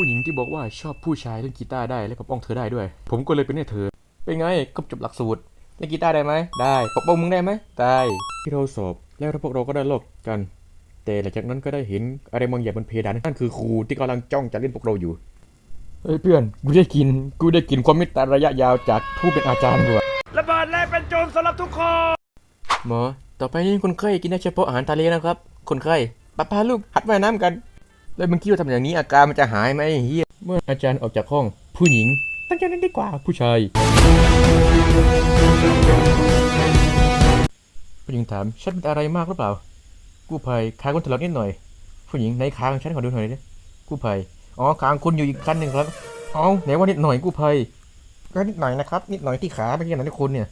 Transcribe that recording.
ผู้หญิงที่บอกว่าชอบผู้ชายเล่นกีตาร์ได้และปกป้องเธอได้ด้วย ผมก็เลยเป็นให้เธอ เป็นไงก็จบหลักสูตรเล่นกีตาร์ได้ไหมได้ปกป้องมึงได้ไหมได้ที่เราสอบแล้วพวกเราก็ได้ลอกกัน แต่หลังจากนั้นก็ได้เห็นอะไรบางอย่างบนเพดานนั่นคือครูที่กำลังจ้องจะเล่นพวกเราอยู่เฮ้ยเพื่อนกูได้กินกูได้กินความเมตตาระยะยาวจากผู้เป็นอาจารย์ด้วยระเบิดแรงเป็นโจรสำหรับทุกคนหมอต่อไปนี้คนไข้กินได้เฉพาะอาหารทะเลนะครับ คนไข้ป้าพาลูกหัดว่ายน้ำกัน แล้วมึงคิดว่าทำอย่างนี้อาการมันจะหายไหมไอ้เฮียเมื่ออาจารย์ออกจากห้อง ผู้หญิงตั้งใจเล่นดีกว่าผู้ชาย ผู้หญิงถามฉันเป็นอะไรมากหรือเปล่า กู้ภัยขาคุณถลอกนิดหน่อย ผู้หญิงในคางฉันขอดูหน่อยดิกู้ภัยอ๋อคางคุณอยู่อีกคันหนึ่งครับ เอาไหนว่านิดหน่อยกู้ภัยก็นิดหน่อยนะครับ นิดหน่อยที่ขาไม่ใช่หน่อยที่คุณเนี่ย